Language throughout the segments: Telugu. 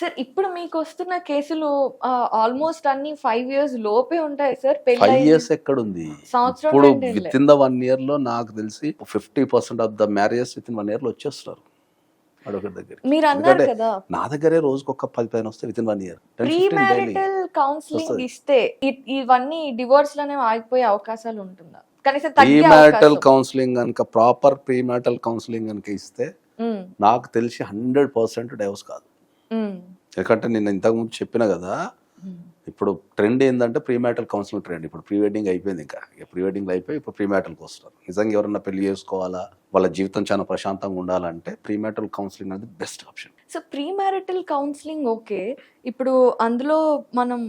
సార్ ఇప్పుడు మీకు వస్తున్న కేసులు ఆల్మోస్ట్ అన్ని ఫైవ్ ఇయర్స్ లోపే ఉంటాయి సార్ ఫైవ్ ఇయర్స్ ఎక్కడుంది? సంవత్సరం ఇప్పుడు. విత్ ఇన్ ద వన్ ఇయర్లో నాకు తెలిసి fifty percent of the marriages within one ఇయర్లో వచ్చేస్తున్నారు అడొకటి దగ్గర మీరు అన్నారు కదా. నా దగ్గరే రోజుకి ఒక పది పైన వస్తే within one year premarital counselling. ఇస్తే ఇవన్నీ డివోర్స్లోనే ఆగిపోయే అవకాశాలు ఉంటుందా కనీసం ప్రీ మ్యారిటల్ కౌన్సిలింగ్ కనుక ప్రాపర్ ప్రీ మ్యారిటల్ కౌన్సిలింగ్ కనుక ఇస్తే నాకు తెలిసి హండ్రెడ్ పర్సెంట్ డైవర్స్ కాదు. ఎందుకంటే నేను ఇంతకుముందు చెప్పిన కదా. ఇప్పుడు ట్రెండ్ ఏంటంటే ప్రీ మ్యాటల్ కౌన్సిలింగ్ ట్రెండ్. ఇప్పుడు ప్రీ వెడ్డింగ్ అయిపోయింది ఇంకా. ఇక ప్రీ వెడ్డింగ్ అయిపోయి ఇప్పుడు ప్రీ మ్యాటల్కి వస్తారు నిజంగా ఎవరన్నా పెళ్ళి చేసుకోవాలా? వాళ్ళ జీవితం చాలా ప్రశాంతంగా ఉండాలంటే ప్రీ మ్యాటల్ కౌన్సిలింగ్ అనేది best option. So premarital counselling okay. ఇప్పుడు అందులో మనం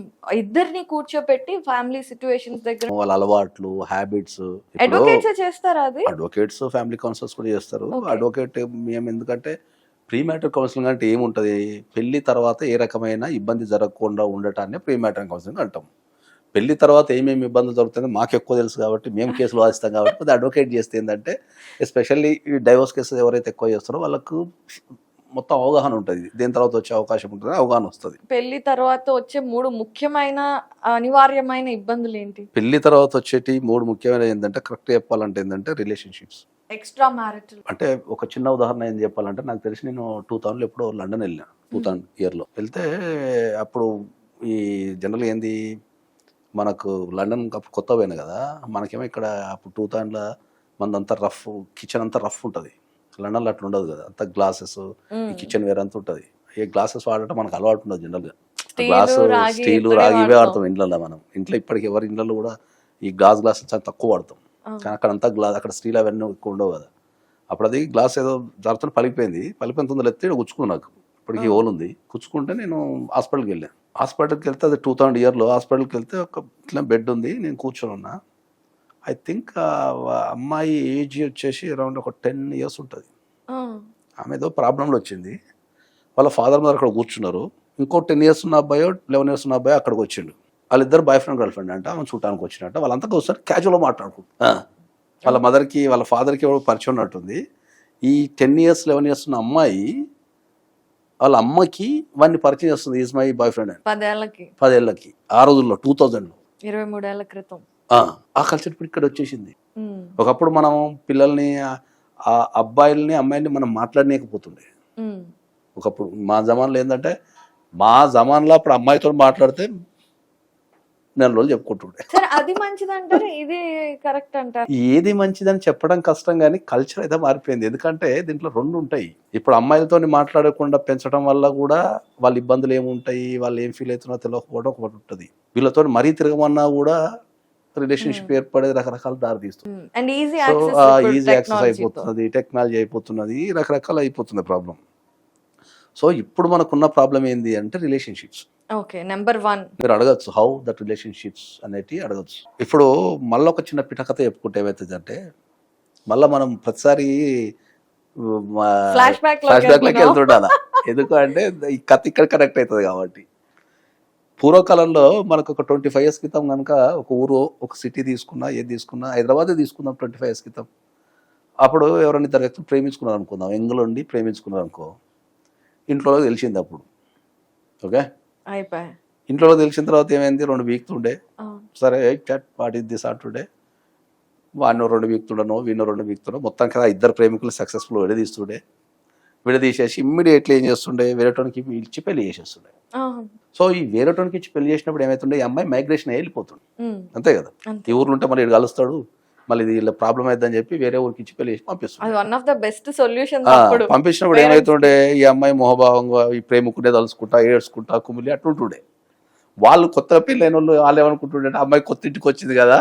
ఇద్దరిని కూర్చోపెట్టి ఫ్యామిలీ సిచ్యువేషన్స్ దగ్గర వాళ్ళ అలవాట్లు హ్యాబిట్స్ అడ్వకేట్స్ చేస్తారా అది? అడ్వకేట్స్ ఫ్యామిలీ కౌన్సిలర్స్ కూడా చేస్తారు. అడ్వకేట్ మేము ఎందుకంటే ప్రీ మ్యాటర్ కౌన్సిలింగ్ అంటే ఏముంటది? పెళ్ళి తర్వాత ఏ రకమైన ఇబ్బంది జరగకుండా ఉండటాన్ని ప్రీ మ్యాటర్ కౌన్సిలింగ్ అంటాం. పెళ్ళి తర్వాత ఏమేమి ఇబ్బందులు జరుగుతుందో మాకు ఎక్కువ తెలుసు కాబట్టి మేము కేసులు వాదిస్తాం కాబట్టి అది అడ్వకేట్ చేస్తే ఏంటంటే ఎస్పెషల్లీ ఈ డైవోర్స్ కేసెస్ ఎవరైతే ఎక్కువ చేస్తారో వాళ్ళకు మొత్తం అవగాహన ఉంటుంది. దేని తర్వాత వచ్చే అవకాశం ఉంటుంది అవగాహన వస్తుంది. పెళ్ళి తర్వాత వచ్చే మూడు ముఖ్యమైన అనివార్యమైన ఇబ్బందులు ఏంటి? పెళ్ళి తర్వాత వచ్చేటి మూడు ముఖ్యమైన ఏంటంటే కరెక్ట్ చెప్పాలంటే ఏంటంటే రిలేషన్షిప్స్ ఎక్స్ట్రా మ్యారిటల్. అంటే ఒక చిన్న ఉదాహరణ ఏం చెప్పాలంటే నాకు తెలిసి నేను టూ థౌజండ్లో ఎప్పుడో లండన్ వెళ్ళిన టూ థౌజండ్ ఇయర్లో. వెళ్తే అప్పుడు ఈ జనరల్ ఏంది మనకు లండన్ అప్పుడు కొత్త పోయిన కదా మనకేమో ఇక్కడ అప్పుడు టూ థౌజండ్లో మనదంతా రఫ్ కిచెన్ అంతా రఫ్ ఉంటుంది. లండన్లో అట్లా ఉండదు కదా అంతా గ్లాసెస్ ఈ కిచెన్ వేరే అంతా ఉంటుంది. ఏ గ్లాసెస్ వాడటం మనకు అలవాటు ఉండదు జనరల్గా. గ్లాస్ స్టీల్ రాగి ఇవే వాడతాం. వాడతాం ఇంట్లో మనం. ఇంట్లో ఇప్పటికి ఎవరి ఇంట్లో కూడా ఈ గ్లాస్ గ్లాసెస్ చాలా తక్కువ వాడతాం. కానీ అక్కడ అంతా గ్లాస్ అక్కడ స్టీల్ అవన్నీ ఎక్కువ ఉండవు కదా. అప్పుడు అది గ్లాస్ ఏదో జాగ్రత్త పలిపోయింది పలిపోయిన తొందర ఎత్తి గుచ్చుకుంది నాకు. ఇప్పటికి. హోల్ ఉంది గుచ్చుకుంటే నేను హాస్పిటల్కి వెళ్ళాను హాస్పిటల్కి వెళ్తే అది టూ థౌసండ్ ఇయర్లో హాస్పిటల్కి వెళ్తే ఒక ఇట్లా బెడ్ ఉంది. నేను కూర్చొని ఉన్నా. ఐ థింక్ అమ్మాయి ఏజ్ వచ్చేసి అరౌండ్ ఒక టెన్ ఇయర్స్ ఉంటుంది. ఆమె ఏదో ప్రాబ్లంలో వచ్చింది. వాళ్ళ ఫాదర్ మదర్ అక్కడ కూర్చున్నారు. ఇంకో టెన్ ఇయర్స్ ఉన్న అబ్బాయో లెవెన్ ఇయర్స్ ఉన్న అబ్బాయి అక్కడికి వచ్చిండు. వాళ్ళిద్దరు బాయ్ ఫ్రెండ్ గర్ల్ ఫ్రెండ్ అంటే ఆమె చూడటానికి వచ్చినట్ట. వాళ్ళంతా ఒకసారి క్యాజువల్గా మాట్లాడుకుంటారు. వాళ్ళ మదర్కి వాళ్ళ ఫాదర్కి ఎవరో పరిచయం ఉన్నట్టుంది. ఈ టెన్ ఇయర్స్ లెవెన్ ఇయర్స్ ఉన్న అమ్మాయి వాళ్ళ అమ్మకి వాడిని పరిచయం చేస్తుంది. ఈజ్ మై బాయ్ ఫ్రెండ్ అని. పదేళ్ళకి పదేళ్ళకి. ఆ రోజుల్లో టూ థౌజండ్లో ఇరవై మూడేళ్ళ క్రితం. ఆ. కల్చర్ ఇప్పుడు ఇక్కడ వచ్చేసింది. ఒకప్పుడు మనం పిల్లల్ని ఆ- అబ్బాయిల్ని అమ్మాయిల్ని మనం మాట్లాడలేకపోతుండే. ఒకప్పుడు మా జమాన్లో ఏంటంటే మా జమాన్లో అప్పుడు అమ్మాయితో మాట్లాడితే నెల రోజులు చెప్పుకుంటుండే. అది మంచిది అంటారు ఇది కరెక్ట్ అంటారు? ఏది మంచిదని చెప్పడం కష్టం కానీ కల్చర్ అయితే మారిపోయింది. ఎందుకంటే దీంట్లో రెండు ఉంటాయి. ఇప్పుడు అమ్మాయిలతో మాట్లాడకుండా పెంచడం వల్ల కూడా వాళ్ళ ఇబ్బందులు ఏముంటాయి? వాళ్ళు ఏం ఫీల్ అవుతున్నారో తెలియకపోవడం ఒకటి ఉంటుంది. వీళ్ళతో మరీ తిరగమన్నా కూడా రిలేషన్షిప్ ఏర్పడేది రకరకాల దారి తీస్తుంది. ఈజీ యాక్సెస్ అయిపోతున్నది టెక్నాలజీ అయిపోతున్నది రకరకాల అయిపోతుంది ప్రాబ్లం సో ఇప్పుడు మనకున్న ప్రాబ్లం ఏంది అంటే రిలేషన్షిప్స్ ఓకే నెంబర్ వన్. మీరు అడగచ్చు హౌ దట్ రిలేషన్షిప్స్ అనేటి అడగచ్చు. ఇప్పుడు మళ్ళీ ఒక చిన్న పిటకథ చెప్పుకుంటే ఏమవుతుంది అంటే మళ్ళీ మనం ప్రతిసారి ఫ్లాష్ బ్యాక్లోకి వెళ్తుండాల? ఎందుకు అంటే ఈ కథ ఇక్కడ కనెక్ట్ అవుతుంది కాబట్టి. పూర్వకాలంలో మనకు ఒక ట్వంటీ ఫైవ్ ఇయర్స్ క్రితం కనుక ఒక ఊరు ఒక సిటీ తీసుకున్నా ఏది తీసుకున్నా హైదరాబాదే తీసుకుందాం ట్వంటీ ఫైవ్ ఇయర్స్ క్రితం. అప్పుడు ఎవరైనా ఇద్దరు వ్యక్తులు ప్రేమించుకున్నారు అనుకుందాం ఎంగులో ఉండి ప్రేమించుకున్నారు అనుకో ఇంట్లో తెలిసింది అప్పుడు. ఓకే? ఇంట్లో తెలిసిన తర్వాత ఏమైంది? రెండు వీక్తుండే. సరే chat what is this today వాడినో రెండు వీక్తుండనో వీనో రెండు వీక్తుండో మొత్తం కదా ఇద్దరు ప్రేమికులు సక్సెస్ఫుల్ విడదీస్తుండే. విడదీసేసి ఇమ్మీడియట్లీ ఏం చేస్తుండే? వేరేటోనికి ఇచ్చి పెళ్ళి చేసేస్తుండే. సో ఈ వేరేటోనికి ఇచ్చి పెళ్ళి చేసినప్పుడు ఏమవుతుండే ఈ అమ్మాయి మైగ్రేషన్ వెళ్ళిపోతుండే. అంతే కదా? ఈ ఊర్లో ఉంటే మళ్ళీ కలుస్తాడు. మళ్ళీ ఇలా ప్రాబ్లం అవుతుందని చెప్పి వేరే ఊరికి ఇచ్చి పెళ్ళి అప్పుడు. పంపించినప్పుడు ఏమవుతుండే ఈ అమ్మాయి మొహభావంగా ఈ ప్రేమికునే తలుచుకుంటా ఏడ్చుకుంటా కుమిలి అట్లుంటుండే వాళ్ళు కొత్త పెళ్ళైన వాళ్ళు వాళ్ళు ఏమనుకుంటుండే అమ్మాయి కొత్త ఇంటికి వచ్చింది కదా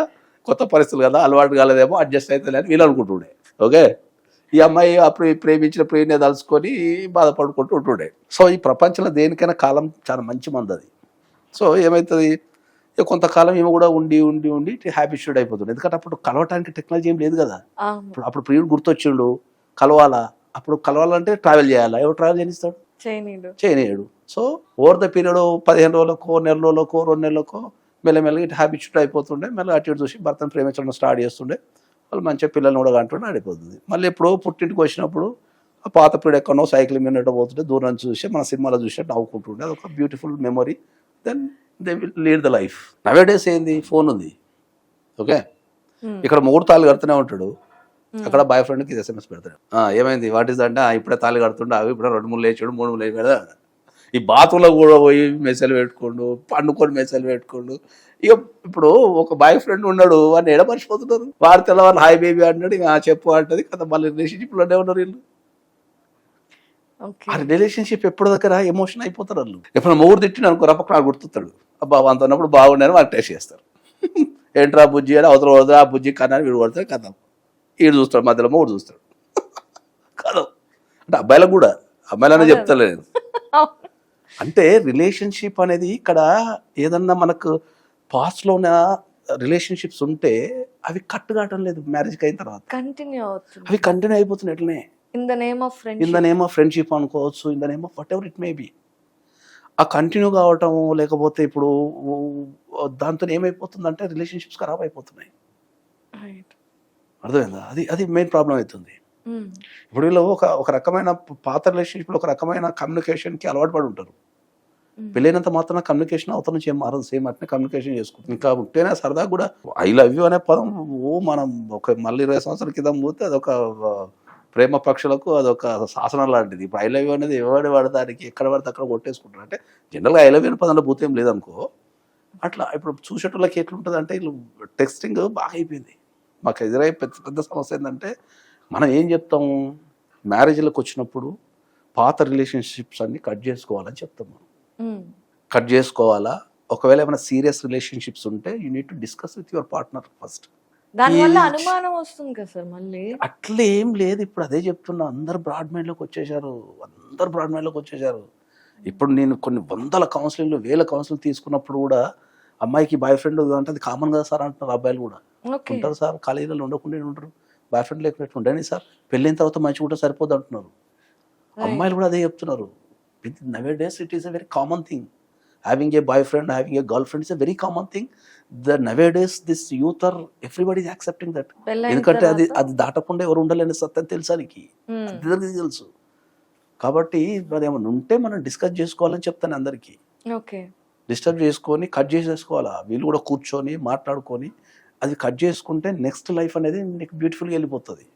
కొత్త పరిస్థితులు కదా అలవాటు కాలేదేమో అడ్జస్ట్ అవుతుంది అని వీళ్ళు అనుకుంటుండే. ఓకే? ఈ అమ్మాయి అప్పుడు ఈ ప్రేమించిన ప్రేమినే తలుచుకొని బాధపడుకుంటూ ఉంటుండే. సో ఈ ప్రపంచంలో దేనికైనా కాలం చాలా మంచి మంది అది. సో ఏమవుతుంది కొంతకాలం ఈమె కూడా ఉండి ఉండి ఉండి హ్యాబిట్యూడ్ అయిపోతుంది. ఎందుకంటే అప్పుడు కలవటానికి టెక్నాలజీ ఏం లేదు కదా. ఆ, అప్పుడు ప్రియుడు గుర్తొచ్చిండు కలవాలా? అప్పుడు కలవాలంటే ట్రావెల్ చేయాలా? ఎవరు ట్రావెల్ చేయిస్తాడు? చేయనీయడు. సో ఓవర్ ద పీరియడ్ పదిహేను రోజులకో నెల రోజులకో రెండు నెలలకో మెల్లమెల్లగా ఇటు హ్యాబిట్యూట్ అయిపోతుండే మళ్ళీ అటు చూసి భర్తను ప్రేమించడం స్టార్ట్ చేస్తుండే. వాళ్ళు మంచిగా పిల్లల్ని కూడా కంటుండే ఆడిపోతుంది. మళ్ళీ ఎప్పుడో పుట్టింటికి వచ్చినప్పుడు ఆ పాత పీడ ఎక్కడో సైకిల్ మీద పోతుంటే దూరం నుంచి చూసి మన సినిమాలో చూసినట్టు నవ్వుకుంటుండే. అదొక beautiful memory then they will lead the life nowadays ఏంది? ఫోన్ ఉంది. Okay Hmm. ఇక్కడ మూడు తాళ్ళు కడుతూనే ఉంటాడు. అక్కడ బాయ్ ఫ్రెండ్కి ఎస్ఎంఎస్ పెడతాడు. "ఆ, ఏమైంది? వాట్ ఈస్ అంటే "ఆ, ఇప్పుడే తాళి కడుతుండే. అవి ఇప్పుడు రెండు మూడు లేచాడు మూడు మూడు లేచాడు. ఈ బాత్రూంలో కూడా పోయి మెసేజ్ పెట్టుకోండు పండుకొని మెసేజ్ పెట్టుకోండు. ఇక ఇప్పుడు ఒక బాయ్ ఫ్రెండ్ ఉన్నాడు వాడిని ఎడ మర్చిపోతున్నారు వాడు తెల్లవారు హాయ్ బేబీ అంటాడు ఇక "ఆ, చెప్పు అంటది. కదా మళ్ళీ రిలేషన్షిప్లోనే ఉన్నారు వీళ్ళు. ఆ రిలేషన్షిప్ ఎప్పుడు దగ్గర ఎమోషన్ అయిపోతారు వాళ్ళు ఎప్పుడు మూడు తిట్టిన అనుకో రప్పక నాకు గుర్తుతాడు అబ్బా అంత ఉన్నప్పుడు బాగుండని వాళ్ళు టెస్ట్ చేస్తారు ఏంట్రా బుజ్జి అని అవతల వద్దు ఆ బుజ్జి కన్నా వీడు కొడతాడు కథం. వీడు చూస్తాడు మధ్యలో మూడు చూస్తాడు. కథం. అంటే అబ్బాయిలకు కూడా అమ్మాయిలనే చెప్తలేదు అంటే రిలేషన్షిప్ అనేది ఇక్కడ ఏదన్నా మనకు పాస్ట్లో ఉన్న రిలేషన్షిప్స్ ఉంటే అవి కట్ కావటం లేదు మ్యారేజ్కి అయిన తర్వాత. కంటిన్యూ అవుతుంది. అవి కంటిన్యూ అయిపోతున్నాయి ఎట్లనే in the name of in the friendship name of friendship అనుకోవచ్చు. In the name of whatever it may be uh continue కావటం లేకపోతే ఇప్పుడు దాంతో ఏమైపోతుందంటే రిలేషన్షిప్స్ ఖరాబ్ అయిపోతున్నాయి. అర్థమైందా? అది అది మెయిన్ ప్రాబ్లం అవుతుంది. Hmm. ఇప్పుడు వీళ్ళు ఒక ఒక రకమైన పాత రిలేషన్షిప్లో ఒక రకమైన కమ్యూనికేషన్కి అలవాటు పడి ఉంటారు. పెళ్ళైనంత మాత్రం కమ్యూనికేషన్ అవతల నుంచి ఏం మారదు. సేమ్ అట్నే కమ్యూనికేషన్ చేసుకుంటుంది. ఇంకా ఉంటేనే సరదా కూడా ఐ లవ్ యూ అనే పదం ఓ మనం ఒక మళ్ళీ ఇరవై సంవత్సరాల క్రితం పోతే అదొక ప్రేమ పక్షులకు అదొక శాసనం లాంటిది. ఇప్పుడు ఐ లవ్ యూ అనేది ఎవరి వాడదానికి ఎక్కడ పడితే అక్కడ కొట్టేసుకుంటారు అంటే జనరల్గా ఐ లవ్ యూ అనే పదంలో భూతం లేదనుకో అట్లా ఇప్పుడు చూసేటోళ్ళకి ఎట్లుంటుంది అంటే వీళ్ళు టెక్స్టింగ్ బాగా అయిపోయింది. మాకు ఎదురై పెద్ద పెద్ద సమస్య ఏంటంటే మనం ఏం చెప్తాం? మ్యారేజ్లకు వచ్చినప్పుడు పాత రిలేషన్షిప్స్ అన్ని కట్ చేసుకోవాలని చెప్తాం మనం. Hmm. కట్ చేసుకోవాలా? ఒకవేళ ఏమైనా సీరియస్ రిలేషన్షిప్స్ ఉంటే you need to discuss with your partner first దానివల్ల అనుమానం వస్తుంది కదా సార్ మళ్ళీ. అట్లా ఏం లేదు. ఇప్పుడు అదే చెప్తున్నా. అందరు బ్రాడ్ మైండ్లోకి వచ్చేసారు. అందరు బ్రాడ్ మైండ్లోకి వచ్చేసారు. ఇప్పుడు నేను కొన్ని వందల కౌన్సిలింగ్లు వేల కౌన్సిలింగ్ తీసుకున్నప్పుడు కూడా అమ్మాయికి బాయ్ ఫ్రెండ్ అంటే అది కామన్ కదా సార్ అంటున్నారు అబ్బాయిలు కూడా. ఉంటారు సార్. కాలేజీలో ఉండకుండా ఉంటారు? బాయ్ ఫ్రెండ్ లేకుండా ఉండని సార్. పెళ్ళైన తర్వాత మంచిగా ఉంటే సరిపోదు అంటున్నారు. అమ్మాయిలు కూడా అదే చెప్తున్నారు. Nowadays it is a very common thing having a boyfriend having a girlfriend is a very common thing the nowadays this youth are everybody accepting that. ఎందుకంటే అది అది దాటకుండా ఎవరు ఉండాలని సత్యం తెలుసానికి. అందరికీ తెలుసు. కాబట్టి అది ఏమైనా ఉంటే మనం డిస్కస్ చేసుకోవాలని చెప్తాను అందరికీ. ఓకే. డిస్టర్బ్ చేసుకొని కట్ చేసేసుకోవాలా? వీళ్ళు కూడా కూర్చొని మాట్లాడుకొని అది కట్ చేసుకుంటే నెక్స్ట్ లైఫ్ అనేది నీకు బ్యూటిఫుల్గా వెళ్ళిపోతుంది.